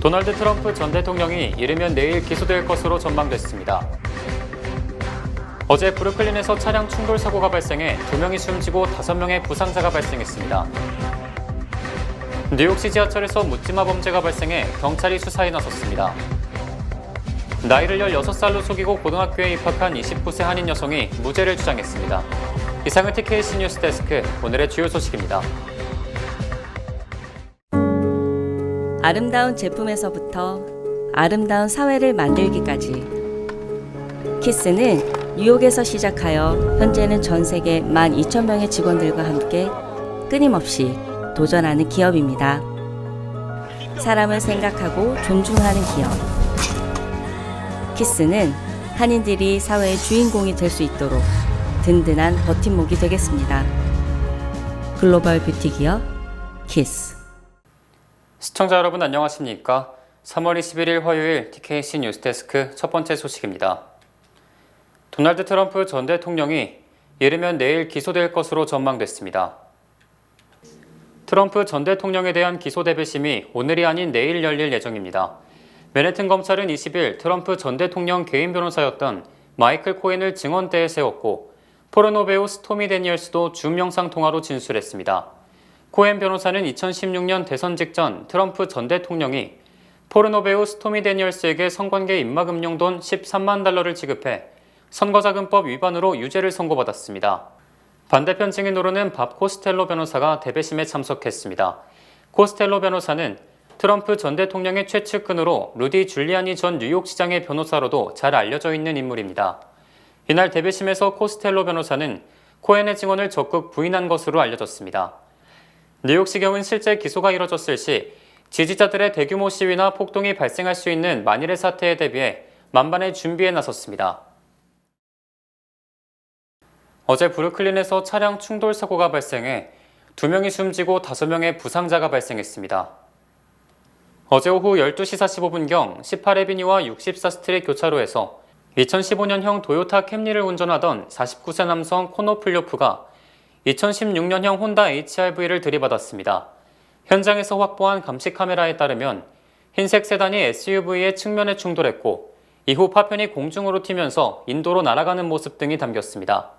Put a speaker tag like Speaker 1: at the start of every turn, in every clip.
Speaker 1: 도널드 트럼프 전 대통령이 이르면 내일 기소될 것으로 전망됐습니다. 어제 브루클린에서 차량 충돌 사고가 발생해 두 명이 숨지고 다섯 명의 부상자가 발생했습니다. 뉴욕시 지하철에서 묻지마 범죄가 발생해 경찰이 수사에 나섰습니다. 나이를 16살로 속이고 고등학교에 입학한 29세 한인 여성이 무죄를 주장했습니다. 이상은 TKC 뉴스 데스크 오늘의 주요 소식입니다.
Speaker 2: 아름다운 제품에서부터 아름다운 사회를 만들기까지 키스는 뉴욕에서 시작하여 현재는 전 세계 12,000명의 직원들과 함께 끊임없이 도전하는 기업입니다. 사람을 생각하고 존중하는 기업. 키스는 한인들이 사회의 주인공이 될 수 있도록 든든한 버팀목이 되겠습니다. 글로벌 뷰티 기업 키스.
Speaker 1: 시청자 여러분 안녕하십니까? 3월 21일 화요일 TKC 뉴스데스크 첫 번째 소식입니다. 도널드 트럼프 전 대통령이 이르면 내일 기소될 것으로 전망됐습니다. 트럼프 전 대통령에 대한 기소 대배심이 오늘이 아닌 내일 열릴 예정입니다. 맨해튼 검찰은 20일 트럼프 전 대통령 개인 변호사였던 마이클 코엔을 증언대에 세웠고 포르노 배우 스토미 데니얼스도 줌 영상 통화로 진술했습니다. 코엔 변호사는 2016년 대선 직전 트럼프 전 대통령이 포르노 배우 스토미 데니얼스에게 성관계 입막음용 돈 13만 달러를 지급해 선거자금법 위반으로 유죄를 선고받았습니다. 반대편 증인으로는 밥 코스텔로 변호사가 대배심에 참석했습니다. 코스텔로 변호사는 트럼프 전 대통령의 최측근으로 루디 줄리아니 전 뉴욕시장의 변호사로도 잘 알려져 있는 인물입니다. 이날 대배심에서 코스텔로 변호사는 코엔의 증언을 적극 부인한 것으로 알려졌습니다. 뉴욕시경은 실제 기소가 이뤄졌을 시 지지자들의 대규모 시위나 폭동이 발생할 수 있는 만일의 사태에 대비해 만반의 준비에 나섰습니다. 어제 브루클린에서 차량 충돌 사고가 발생해 두 명이 숨지고 다섯 명의 부상자가 발생했습니다. 어제 오후 12시 45분경 18에비뉴와 64스트릿 교차로에서 2015년형 도요타 캠리를 운전하던 49세 남성 코노 플요프가 2016년형 혼다 HRV를 들이받았습니다. 현장에서 확보한 감시 카메라에 따르면 흰색 세단이 SUV의 측면에 충돌했고 이후 파편이 공중으로 튀면서 인도로 날아가는 모습 등이 담겼습니다.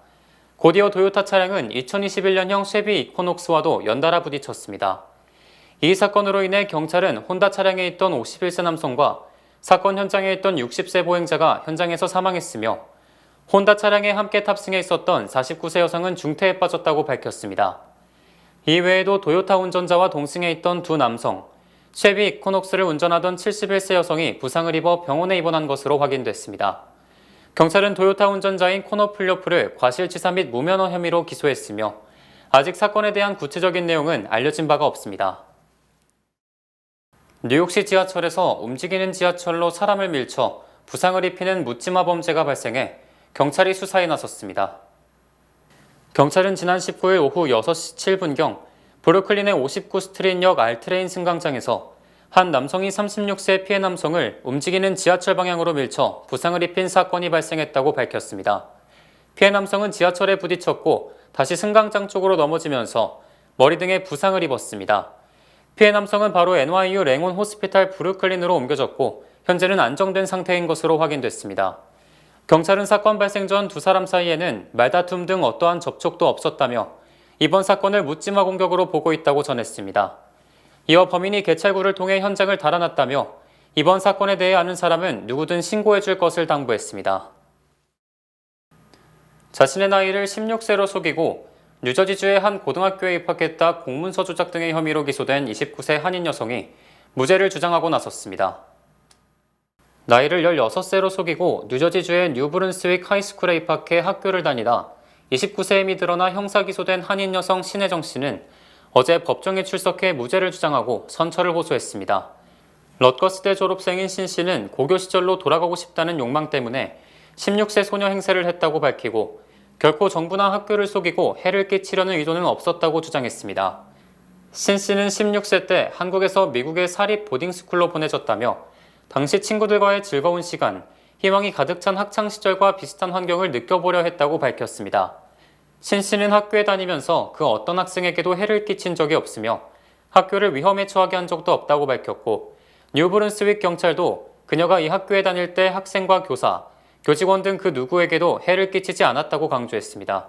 Speaker 1: 곧이어 도요타 차량은 2021년형 쉐비 이코녹스와도 연달아 부딪혔습니다. 이 사건으로 인해 경찰은 혼다 차량에 있던 51세 남성과 사건 현장에 있던 60세 보행자가 현장에서 사망했으며 혼다 차량에 함께 탑승해 있었던 49세 여성은 중태에 빠졌다고 밝혔습니다. 이외에도 도요타 운전자와 동승해 있던 두 남성, 쉐비 이코녹스를 운전하던 71세 여성이 부상을 입어 병원에 입원한 것으로 확인됐습니다. 경찰은 도요타 운전자인 코노 플요프를 과실치사 및 무면허 혐의로 기소했으며 아직 사건에 대한 구체적인 내용은 알려진 바가 없습니다. 뉴욕시 지하철에서 움직이는 지하철로 사람을 밀쳐 부상을 입히는 묻지마 범죄가 발생해 경찰이 수사에 나섰습니다. 경찰은 지난 19일 오후 6시 7분경 브루클린의 59스트릿역 알트레인 승강장에서 한 남성이 36세 피해 남성을 움직이는 지하철 방향으로 밀쳐 부상을 입힌 사건이 발생했다고 밝혔습니다. 피해 남성은 지하철에 부딪혔고 다시 승강장 쪽으로 넘어지면서 머리 등에 부상을 입었습니다. 피해 남성은 바로 NYU 랭온 호스피탈 브루클린으로 옮겨졌고 현재는 안정된 상태인 것으로 확인됐습니다. 경찰은 사건 발생 전 두 사람 사이에는 말다툼 등 어떠한 접촉도 없었다며 이번 사건을 묻지마 공격으로 보고 있다고 전했습니다. 이어 범인이 개찰구를 통해 현장을 달아났다며 이번 사건에 대해 아는 사람은 누구든 신고해 줄 것을 당부했습니다. 자신의 나이를 16세로 속이고 뉴저지주의 한 고등학교에 입학했다 공문서 조작 등의 혐의로 기소된 29세 한인 여성이 무죄를 주장하고 나섰습니다. 나이를 16세로 속이고 뉴저지주의 뉴브른스윅 하이스쿨에 입학해 학교를 다니다 29세에 미드러나 형사 기소된 한인 여성 신혜정 씨는 어제 법정에 출석해 무죄를 주장하고 선처를 호소했습니다. 럿거스대 졸업생인 신 씨는 고교 시절로 돌아가고 싶다는 욕망 때문에 16세 소녀 행세를 했다고 밝히고 결코 정부나 학교를 속이고 해를 끼치려는 의도는 없었다고 주장했습니다. 신 씨는 16세 때 한국에서 미국의 사립 보딩스쿨로 보내졌다며 당시 친구들과의 즐거운 시간, 희망이 가득 찬 학창 시절과 비슷한 환경을 느껴보려 했다고 밝혔습니다. 신 씨는 학교에 다니면서 그 어떤 학생에게도 해를 끼친 적이 없으며 학교를 위험에 처하게 한 적도 없다고 밝혔고 뉴브른스윅 경찰도 그녀가 이 학교에 다닐 때 학생과 교사, 교직원 등 그 누구에게도 해를 끼치지 않았다고 강조했습니다.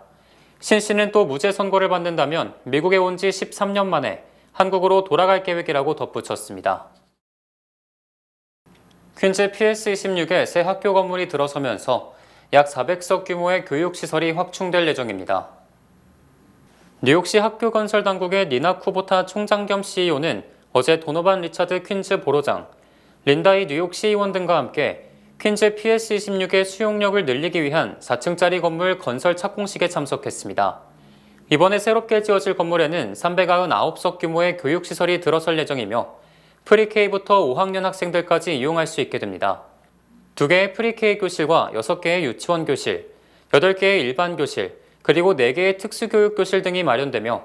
Speaker 1: 신 씨는 또 무죄 선고를 받는다면 미국에 온 지 13년 만에 한국으로 돌아갈 계획이라고 덧붙였습니다. 퀸즈 PS26의 새 학교 건물이 들어서면서 약 400석 규모의 교육시설이 확충될 예정입니다. 뉴욕시 학교 건설 당국의 니나 쿠보타 총장 겸 CEO는 어제 도노반 리차드 퀸즈 보로장, 린다이 뉴욕 시의원 등과 함께 퀸즈 PS26의 수용력을 늘리기 위한 4층짜리 건물 건설 착공식에 참석했습니다. 이번에 새롭게 지어질 건물에는 399석 규모의 교육시설이 들어설 예정이며 프리K부터 5학년 학생들까지 이용할 수 있게 됩니다. 2개의 프리K 교실과 6개의 유치원 교실, 8개의 일반 교실, 그리고 4개의 특수교육 교실 등이 마련되며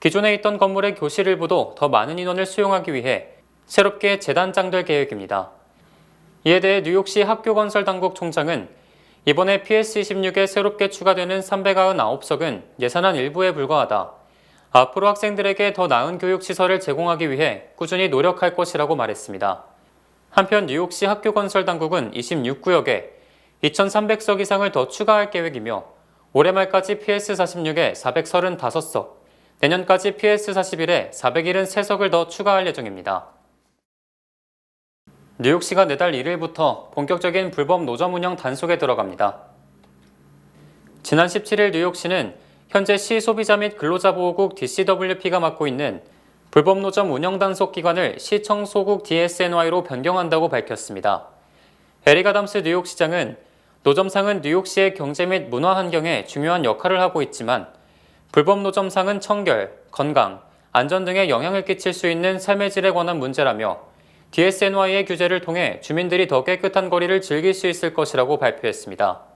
Speaker 1: 기존에 있던 건물의 교실 일부도 더 많은 인원을 수용하기 위해 새롭게 재단장될 계획입니다. 이에 대해 뉴욕시 학교건설 당국 총장은 이번에 PS26에 새롭게 추가되는 399석은 예산안 일부에 불과하다. 앞으로 학생들에게 더 나은 교육 시설을 제공하기 위해 꾸준히 노력할 것이라고 말했습니다. 한편 뉴욕시 학교 건설 당국은 26구역에 2,300석 이상을 더 추가할 계획이며 올해 말까지 PS46에 435석, 내년까지 PS41에 473석을 더 추가할 예정입니다. 뉴욕시가 내달 1일부터 본격적인 불법 노점 운영 단속에 들어갑니다. 지난 17일 뉴욕시는 현재 시 소비자 및 근로자 보호국 DCWP가 맡고 있는 불법 노점 운영 단속 기관을 시 청 소국 DSNY로 변경한다고 밝혔습니다. 에릭 아담스 뉴욕시장은 노점상은 뉴욕시의 경제 및 문화 환경에 중요한 역할을 하고 있지만 불법 노점상은 청결, 건강, 안전 등에 영향을 끼칠 수 있는 삶의 질에 관한 문제라며 DSNY의 규제를 통해 주민들이 더 깨끗한 거리를 즐길 수 있을 것이라고 발표했습니다.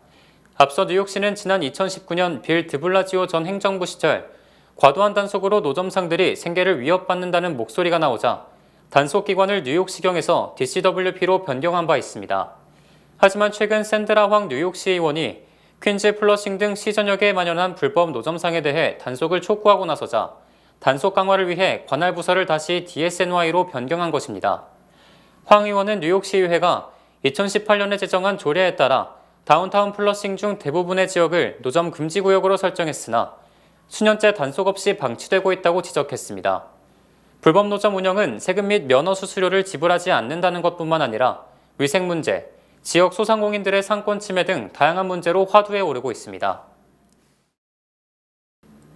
Speaker 1: 앞서 뉴욕시는 지난 2019년 빌 드블라지오 전 행정부 시절 과도한 단속으로 노점상들이 생계를 위협받는다는 목소리가 나오자 단속기관을 뉴욕시경에서 DCWP로 변경한 바 있습니다. 하지만 최근 샌드라 황 뉴욕시 의원이 퀸즈 플러싱 등 시전역에 만연한 불법 노점상에 대해 단속을 촉구하고 나서자 단속 강화를 위해 관할 부서를 다시 DSNY로 변경한 것입니다. 황 의원은 뉴욕시의회가 2018년에 제정한 조례에 따라 다운타운 플러싱 중 대부분의 지역을 노점 금지 구역으로 설정했으나 수년째 단속 없이 방치되고 있다고 지적했습니다. 불법 노점 운영은 세금 및 면허 수수료를 지불하지 않는다는 것뿐만 아니라 위생 문제, 지역 소상공인들의 상권 침해 등 다양한 문제로 화두에 오르고 있습니다.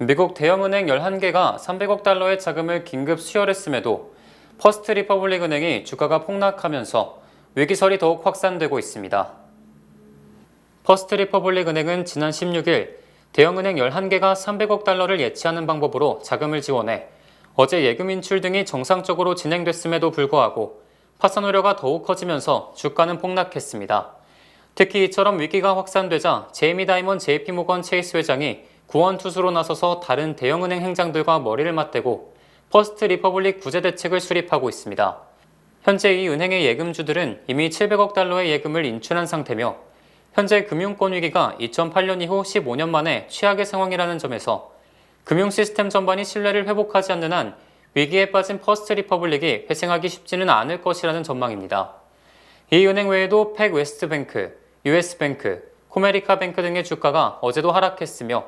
Speaker 1: 미국 대형은행 11개가 300억 달러의 자금을 긴급 수혈했음에도 퍼스트 리퍼블릭 은행이 주가가 폭락하면서 위기설이 더욱 확산되고 있습니다. 퍼스트 리퍼블릭 은행은 지난 16일 대형은행 11개가 300억 달러를 예치하는 방법으로 자금을 지원해 어제 예금 인출 등이 정상적으로 진행됐음에도 불구하고 파산 우려가 더욱 커지면서 주가는 폭락했습니다. 특히 이처럼 위기가 확산되자 제이미 다이먼 JP모건 체이스 회장이 구원 투수로 나서서 다른 대형은행 행장들과 머리를 맞대고 퍼스트 리퍼블릭 구제 대책을 수립하고 있습니다. 현재 이 은행의 예금주들은 이미 700억 달러의 예금을 인출한 상태며 현재 금융권 위기가 2008년 이후 15년 만에 최악의 상황이라는 점에서 금융 시스템 전반이 신뢰를 회복하지 않는 한 위기에 빠진 퍼스트 리퍼블릭이 회생하기 쉽지는 않을 것이라는 전망입니다. 이 은행 외에도 팩 웨스트뱅크, US뱅크, 코메리카 뱅크 등의 주가가 어제도 하락했으며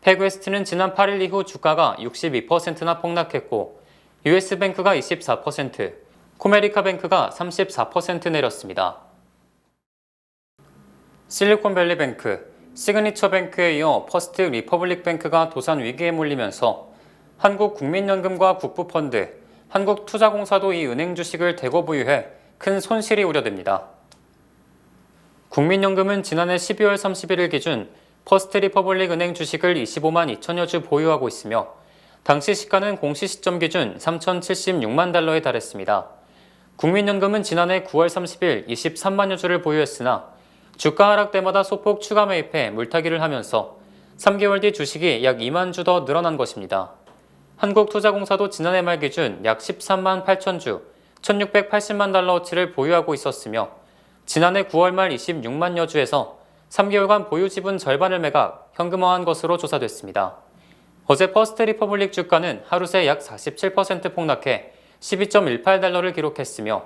Speaker 1: 팩 웨스트는 지난 8일 이후 주가가 62%나 폭락했고 US뱅크가 24%, 코메리카뱅크가 34% 내렸습니다. 실리콘밸리 뱅크, 시그니처 뱅크에 이어 퍼스트 리퍼블릭 뱅크가 도산 위기에 몰리면서 한국국민연금과 국부펀드, 한국투자공사도 이 은행 주식을 대거 보유해 큰 손실이 우려됩니다. 국민연금은 지난해 12월 31일 기준 퍼스트 리퍼블릭 은행 주식을 25만 2천여 주 보유하고 있으며 당시 시가는 공시 시점 기준 3,076만 달러에 달했습니다. 국민연금은 지난해 9월 30일 23만여 주를 보유했으나 주가 하락 때마다 소폭 추가 매입해 물타기를 하면서 3개월 뒤 주식이 약 2만 주 더 늘어난 것입니다. 한국투자공사도 지난해 말 기준 약 13만 8천 주, 1,680만 달러어치를 보유하고 있었으며 지난해 9월 말 26만여 주에서 3개월간 보유 지분 절반을 매각, 현금화한 것으로 조사됐습니다. 어제 퍼스트 리퍼블릭 주가는 하루 새 약 47% 폭락해 12.18달러를 기록했으며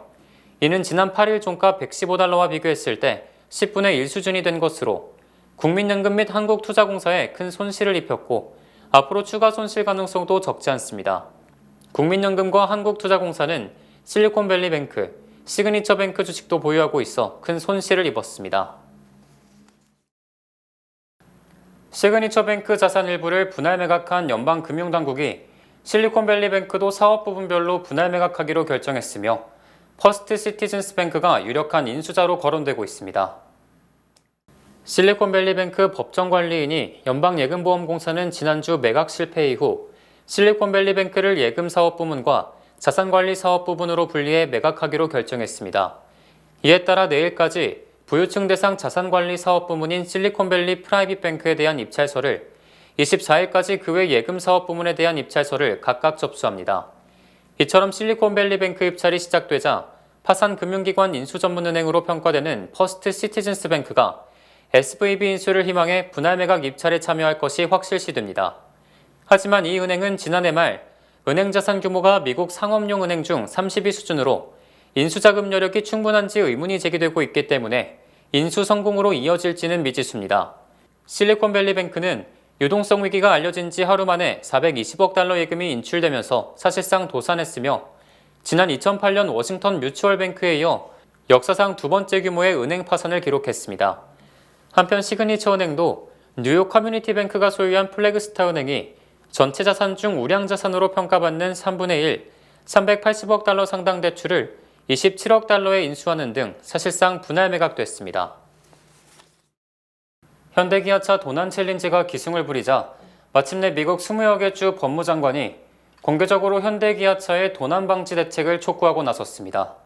Speaker 1: 이는 지난 8일 종가 115달러와 비교했을 때 10분의 1 수준이 된 것으로 국민연금 및 한국투자공사에 큰 손실을 입혔고 앞으로 추가 손실 가능성도 적지 않습니다. 국민연금과 한국투자공사는 실리콘밸리뱅크, 시그니처뱅크 주식도 보유하고 있어 큰 손실을 입었습니다. 시그니처뱅크 자산 일부를 분할 매각한 연방금융당국이 실리콘밸리뱅크도 사업 부분별로 분할 매각하기로 결정했으며 퍼스트 시티즌스뱅크가 유력한 인수자로 거론되고 있습니다. 실리콘밸리뱅크 법정관리인이 연방예금보험공사는 지난주 매각 실패 이후 실리콘밸리뱅크를 예금사업 부문과 자산관리사업부문으로 분리해 매각하기로 결정했습니다. 이에 따라 내일까지 부유층 대상 자산관리 사업 부문인 실리콘밸리 프라이빗뱅크에 대한 입찰서를 24일까지 그 외 예금 사업 부문에 대한 입찰서를 각각 접수합니다. 이처럼 실리콘밸리뱅크 입찰이 시작되자 파산금융기관 인수전문은행으로 평가되는 퍼스트 시티즌스뱅크가 SVB 인수를 희망해 분할 매각 입찰에 참여할 것이 확실시됩니다. 하지만 이 은행은 지난해 말 은행 자산 규모가 미국 상업용 은행 중 30위 수준으로 인수 자금 여력이 충분한지 의문이 제기되고 있기 때문에 인수 성공으로 이어질지는 미지수입니다. 실리콘밸리뱅크는 유동성 위기가 알려진 지 하루 만에 420억 달러 예금이 인출되면서 사실상 도산했으며 지난 2008년 워싱턴 뮤추얼뱅크에 이어 역사상 두 번째 규모의 은행 파산을 기록했습니다. 한편 시그니처 은행도 뉴욕 커뮤니티 뱅크가 소유한 플래그스타 은행이 전체 자산 중 우량 자산으로 평가받는 3분의 1, 380억 달러 상당 대출을 27억 달러에 인수하는 등 사실상 분할 매각됐습니다. 현대기아차 도난 챌린지가 기승을 부리자 마침내 미국 20여 개 주 법무장관이 공개적으로 현대기아차의 도난 방지 대책을 촉구하고 나섰습니다.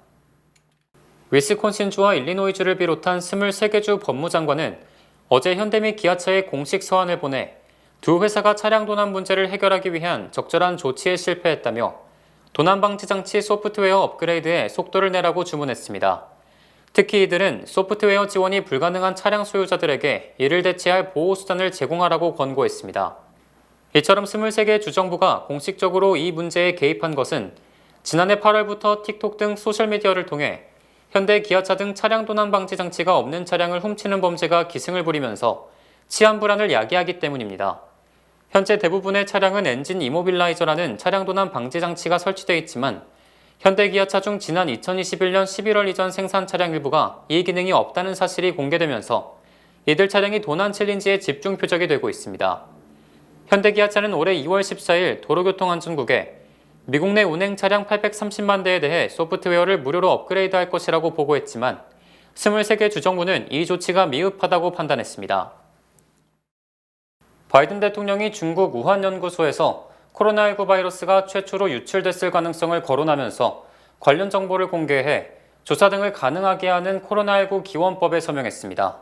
Speaker 1: 위스콘신주와 일리노이주를 비롯한 23개 주 법무장관은 어제 현대 및 기아차에 공식 서한을 보내 두 회사가 차량 도난 문제를 해결하기 위한 적절한 조치에 실패했다며 도난 방지 장치 소프트웨어 업그레이드에 속도를 내라고 주문했습니다. 특히 이들은 소프트웨어 지원이 불가능한 차량 소유자들에게 이를 대체할 보호 수단을 제공하라고 권고했습니다. 이처럼 23개 주정부가 공식적으로 이 문제에 개입한 것은 지난해 8월부터 틱톡 등 소셜미디어를 통해 현대 기아차 등 차량 도난 방지 장치가 없는 차량을 훔치는 범죄가 기승을 부리면서 치안 불안을 야기하기 때문입니다. 현재 대부분의 차량은 엔진 이모빌라이저라는 차량 도난 방지 장치가 설치되어 있지만 현대 기아차 중 지난 2021년 11월 이전 생산 차량 일부가 이 기능이 없다는 사실이 공개되면서 이들 차량이 도난 챌린지의 집중 표적이 되고 있습니다. 현대 기아차는 올해 2월 14일 도로교통안전국에 미국 내 운행 차량 830만 대에 대해 소프트웨어를 무료로 업그레이드할 것이라고 보고했지만 23개 주정부는 이 조치가 미흡하다고 판단했습니다. 바이든 대통령이 중국 우한 연구소에서 코로나19 바이러스가 최초로 유출됐을 가능성을 거론하면서 관련 정보를 공개해 조사 등을 가능하게 하는 코로나19 기원법에 서명했습니다.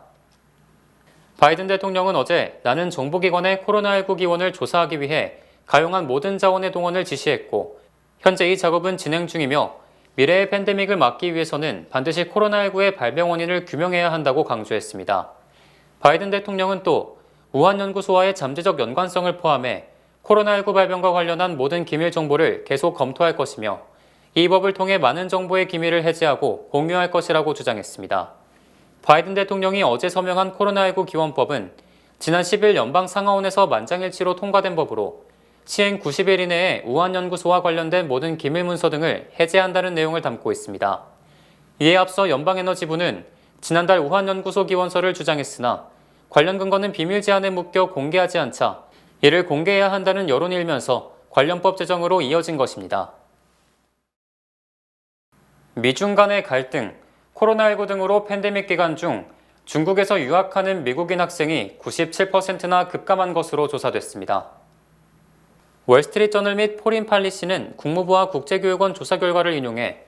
Speaker 1: 바이든 대통령은 어제 나는 정보기관의 코로나19 기원을 조사하기 위해 가용한 모든 자원의 동원을 지시했고 현재 이 작업은 진행 중이며 미래의 팬데믹을 막기 위해서는 반드시 코로나19의 발병 원인을 규명해야 한다고 강조했습니다. 바이든 대통령은 또 우한 연구소와의 잠재적 연관성을 포함해 코로나19 발병과 관련한 모든 기밀 정보를 계속 검토할 것이며 이 법을 통해 많은 정보의 기밀을 해제하고 공유할 것이라고 주장했습니다. 바이든 대통령이 어제 서명한 코로나19 기원법은 지난 10일 연방 상하원에서 만장일치로 통과된 법으로 시행 90일 이내에 우한연구소와 관련된 모든 기밀 문서 등을 해제한다는 내용을 담고 있습니다. 이에 앞서 연방에너지부는 지난달 우한연구소 기원서를 주장했으나 관련 근거는 비밀 제한에 묶여 공개하지 않자 이를 공개해야 한다는 여론이 일면서 관련법 제정으로 이어진 것입니다. 미중 간의 갈등, 코로나19 등으로 팬데믹 기간 중 중국에서 유학하는 미국인 학생이 97%나 급감한 것으로 조사됐습니다. 월스트리트저널 및 포린 팔리시는 국무부와 국제교육원 조사 결과를 인용해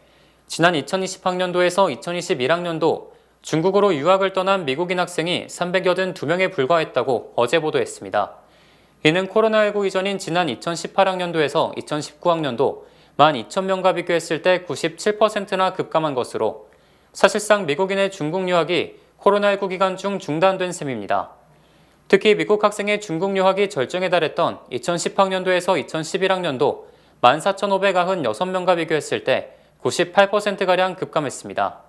Speaker 1: 지난 2020학년도에서 2021학년도 중국으로 유학을 떠난 미국인 학생이 382명에 불과했다고 어제 보도했습니다. 이는 코로나19 이전인 지난 2018학년도에서 2019학년도 12,000명과 비교했을 때 97%나 급감한 것으로 사실상 미국인의 중국 유학이 코로나19 기간 중 중단된 셈입니다. 특히 미국 학생의 중국 유학이 절정에 달했던 2010학년도에서 2011학년도 14,596명과 비교했을 때 98%가량 급감했습니다.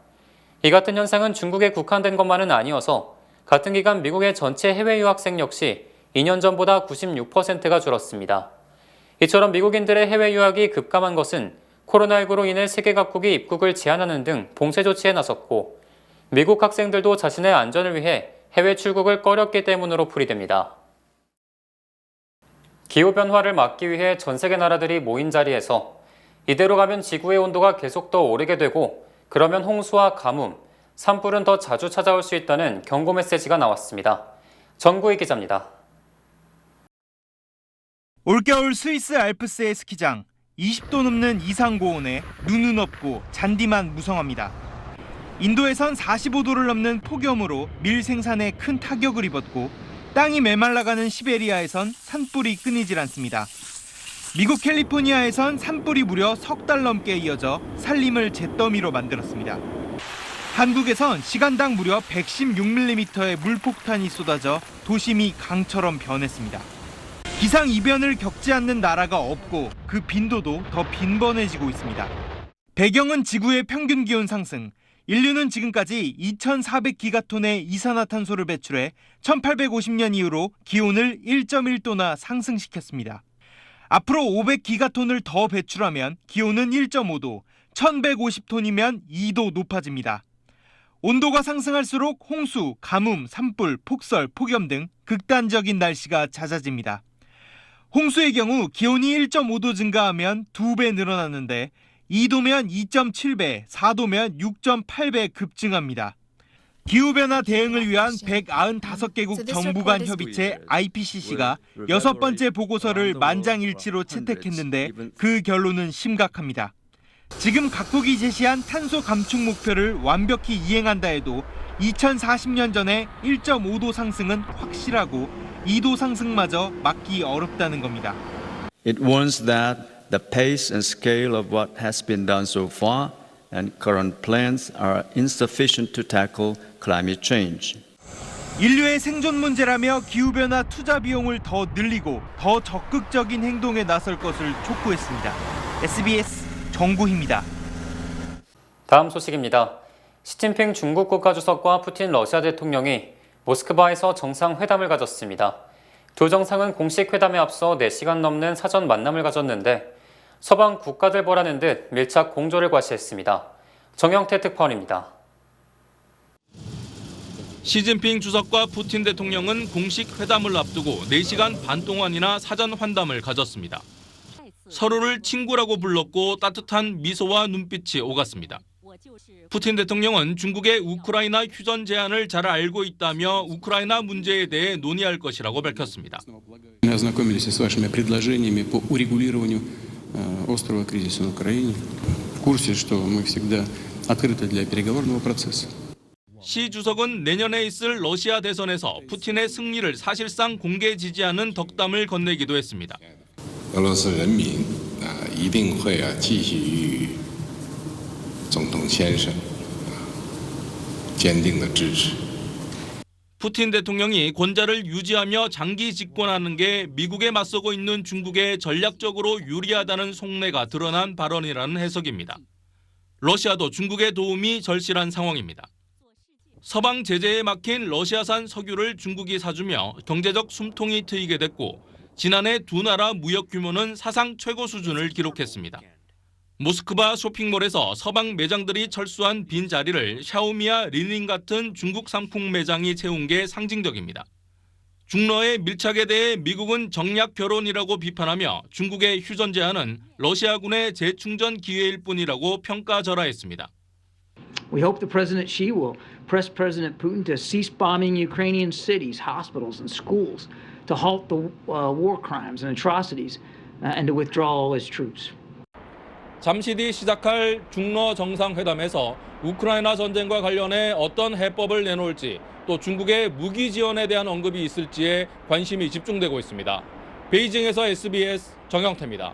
Speaker 1: 이 같은 현상은 중국에 국한된 것만은 아니어서 같은 기간 미국의 전체 해외 유학생 역시 2년 전보다 96%가 줄었습니다. 이처럼 미국인들의 해외 유학이 급감한 것은 코로나19로 인해 세계 각국이 입국을 제한하는 등 봉쇄 조치에 나섰고 미국 학생들도 자신의 안전을 위해 해외 출국을 꺼렸기 때문으로 풀이됩니다. 기후변화를 막기 위해 전 세계 나라들이 모인 자리에서 이대로 가면 지구의 온도가 계속 더 오르게 되고 그러면 홍수와 가뭄, 산불은 더 자주 찾아올 수 있다는 경고 메시지가 나왔습니다. 정구희 기자입니다.
Speaker 3: 올겨울 스위스 알프스의 스키장 20도 넘는 이상 고온에 눈은 없고 잔디만 무성합니다. 인도에선 45도를 넘는 폭염으로 밀 생산에 큰 타격을 입었고 땅이 메말라가는 시베리아에선 산불이 끊이질 않습니다. 미국 캘리포니아에선 산불이 무려 석 달 넘게 이어져 산림을 잿더미로 만들었습니다. 한국에선 시간당 무려 116mm의 물폭탄이 쏟아져 도심이 강처럼 변했습니다. 기상 이변을 겪지 않는 나라가 없고 그 빈도도 더 빈번해지고 있습니다. 배경은 지구의 평균 기온 상승. 인류는 지금까지 2,400기가톤의 이산화탄소를 배출해 1850년 이후로 기온을 1.1도나 상승시켰습니다. 앞으로 500기가톤을 더 배출하면 기온은 1.5도, 1150톤이면 2도 높아집니다. 온도가 상승할수록 홍수, 가뭄, 산불, 폭설, 폭염 등 극단적인 날씨가 잦아집니다. 홍수의 경우 기온이 1.5도 증가하면 2배 늘어나는데 2도면 2.7배, 4도면 6.8배 급증합니다. 기후변화 대응을 위한 195개국 정부 간 협의체 IPCC가 여섯 번째 보고서를 만장일치로 채택했는데 그 결론은 심각합니다. 지금 각국이 제시한 탄소 감축 목표를 완벽히 이행한다 해도 2040년 전에 1.5도 상승은 확실하고 2도 상승마저 막기 어렵다는 겁니다.
Speaker 4: It warns that the pace and scale of what has been done so far and current plans are insufficient to tackle climate change.
Speaker 3: 인류의 생존 문제라며 기후변화 투자 비용을 더 늘리고 더 적극적인 행동에 나설 것을 촉구했습니다. SBS 정구희입니다.
Speaker 1: 다음 소식입니다. 시진핑 중국 국가주석과 푸틴 러시아 대통령이 모스크바에서 정상회담을 가졌습니다. 두 정상은 공식 회담에 앞서 4시간 넘는 사전 만남을 가졌는데 서방 국가들 보라는 듯 밀착 공조를 과시했습니다. 정영태 특파원입니다.
Speaker 5: 시진핑 주석과 푸틴 대통령은 공식 회담을 앞두고 4시간 반 동안이나 사전 환담을 가졌습니다. 서로를 친구라고 불렀고 따뜻한 미소와 눈빛이 오갔습니다. 푸틴 대통령은 중국의 우크라이나 휴전 제안을 잘 알고 있다며 우크라이나 문제에 대해 논의할 것이라고 밝혔습니다.
Speaker 6: Мы ознакомились и с вашими предложениями по урегулированию э, острого кризиса на Украине. В курсе, что мы всегда открыты для переговорного процесса.
Speaker 5: 시 주석은 내년에 있을 러시아 대선에서 푸틴의 승리를 사실상 공개 지지하는 덕담을 건네기도 했습니다.
Speaker 7: 俄罗斯人民啊一定会啊继续与总统先生啊坚定的支持。
Speaker 5: 푸틴 대통령이 권좌를 유지하며 장기 집권하는 게 미국에 맞서고 있는 중국에 전략적으로 유리하다는 속내가 드러난 발언이라는 해석입니다. 러시아도 중국의 도움이 절실한 상황입니다. 서방 제재에 막힌 러시아산 석유를 중국이 사주며 경제적 숨통이 트이게 됐고 지난해 두 나라 무역 규모는 사상 최고 수준을 기록했습니다. 모스크바 쇼핑몰에서 서방 매장들이 철수한 빈 자리를 샤오미와 리닝 같은 중국 상품 매장이 채운 게 상징적입니다. 중러의 밀착에 대해 미국은 정략 결혼이라고 비판하며 중국의 휴전 제안은 러시아군의 재충전 기회일 뿐이라고 평가절하했습니다.
Speaker 8: We hope that President Xi will press President Putin to cease bombing Ukrainian cities, hospitals, and schools, to halt the uh, war crimes and atrocities, uh, and to withdraw all his troops.
Speaker 5: 잠시 뒤 시작할 중러 정상회담에서 우크라이나 전쟁과 관련해 어떤 해법을 내놓을지 또 중국의 무기 지원에 대한 언급이 있을지에 관심이 집중되고 있습니다. 베이징에서 SBS 정영태입니다.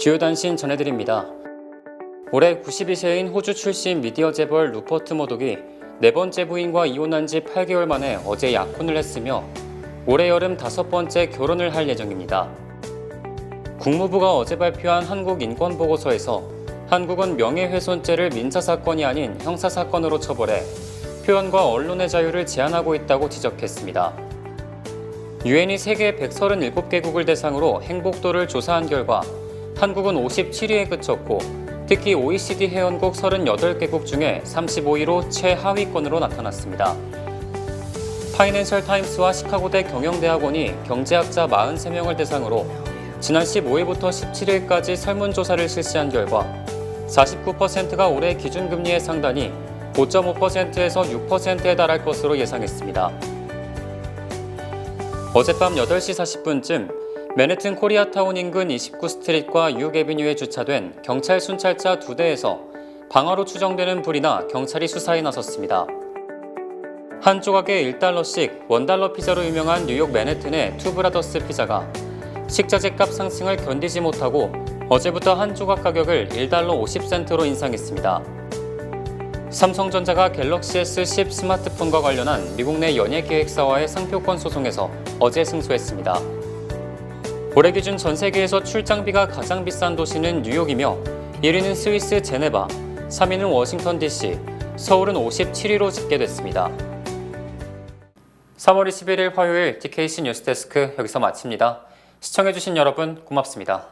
Speaker 1: 주요 단신 전해드립니다. 올해 92세인 호주 출신 미디어 재벌 루퍼트 모독이 네 번째 부인과 이혼한 지 8개월 만에 어제 약혼을 했으며 올해 여름 다섯 번째 결혼을 할 예정입니다. 국무부가 어제 발표한 한국 인권 보고서에서 한국은 명예훼손죄를 민사사건이 아닌 형사사건으로 처벌해 표현과 언론의 자유를 제한하고 있다고 지적했습니다. 유엔이 세계 137개국을 대상으로 행복도를 조사한 결과 한국은 57위에 그쳤고 특히 OECD 회원국 38개국 중에 35위로 최하위권으로 나타났습니다. 파이낸셜 타임스와 시카고대 경영대학원이 경제학자 43명을 대상으로 지난 15일부터 17일까지 설문조사를 실시한 결과 49%가 올해 기준금리의 상단이 5.5%에서 6%에 달할 것으로 예상했습니다. 어젯밤 8시 40분쯤 맨해튼 코리아타운 인근 29스트릿과 6에비뉴에 주차된 경찰 순찰차 두 대에서 방화로 추정되는 불이나 경찰이 수사에 나섰습니다. 한 조각에 1달러씩 원달러 피자로 유명한 뉴욕 맨해튼의 투브라더스 피자가 식자재 값 상승을 견디지 못하고 어제부터 한 조각 가격을 1달러 50센트로 인상했습니다. 삼성전자가 갤럭시 S10 스마트폰과 관련한 미국 내 연예 기획사와의 상표권 소송에서 어제 승소했습니다. 올해 기준 전 세계에서 출장비가 가장 비싼 도시는 뉴욕이며 1위는 스위스 제네바, 3위는 워싱턴 DC, 서울은 57위로 집계됐습니다. 3월 21일 화요일 DKC 뉴스데스크 여기서 마칩니다. 시청해주신 여러분 고맙습니다.